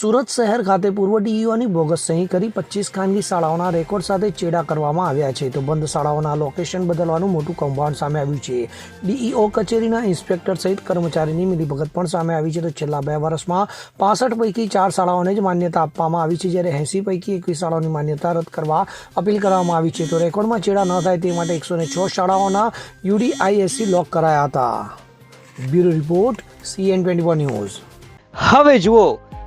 સુરત શહેર ખાતે પૂર્વ ડીઈઓની બોગસ સહી કરી પચીસ ખાનગી શાળાઓના રેકોર્ડ સાથે ચેડા કરવામાં આવ્યા છે. તો બંધ શાળાઓના લોકેશન બદલવાનું મોટું કૌભાંડ સામે આવ્યું છે. ડીઈઓ કચેરીના ઇન્સ્પેક્ટર સહિત કર્મચારીની મિલીભગત પણ સામે આવી છે. તો છેલ્લા બે વર્ષમાં પાસઠ પૈકી ચાર શાળાઓને જ માન્યતા આપવામાં આવી છે. જ્યારે એંસી પૈકી એકવીસ શાળાઓની માન્યતા રદ કરવા અપીલ કરવામાં આવી છે. તો રેકોર્ડમાં ચેડા ન થાય તે માટે એકસો છ શાળાઓના યુડીઆઈએસસી લોક કરાયા હતા. Bureau report, CN twenty news. હવે જુઓ